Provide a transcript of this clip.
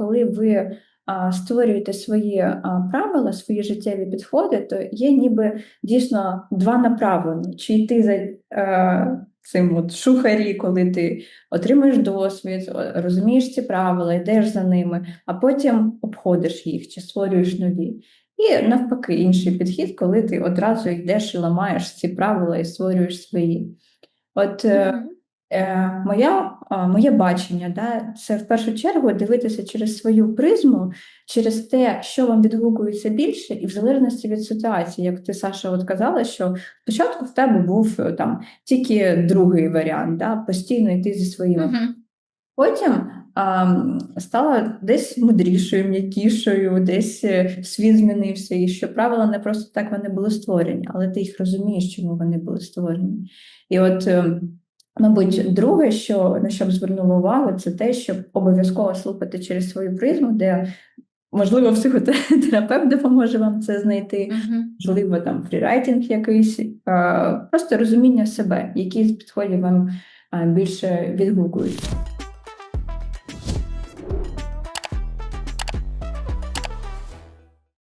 коли ви створюєте свої правила, свої життєві підходи, то є ніби дійсно два направлення: чи йти за е, цим от шухарі, коли ти отримуєш досвід, розумієш ці правила, йдеш за ними, а потім обходиш їх чи створюєш нові. І навпаки, інший підхід, коли ти одразу йдеш і ламаєш ці правила і створюєш свої. От. Е, моя, моє бачення, да, це в першу чергу дивитися через свою призму, через те, що вам відгукується більше, і в залежності від ситуації, як ти, Саша, от казала, що спочатку в тебе був е, там тільки другий варіант, да, постійно йти зі своїми. Мгм. Потім а, стала десь мудрішою, м'якішою, десь е, світ змінився, і що правила не просто так вони були створені, але ти їх розумієш, чому вони були створені. І от, е, мабуть, друге, що на що б звернула увагу, це те, щоб обов'язково слухати через свою призму, де можливо психотерапевт допоможе вам це знайти. Мгм. Можливо, там фрірайтинг якийсь, просто розуміння себе, які з підходів вам більше відгукуються.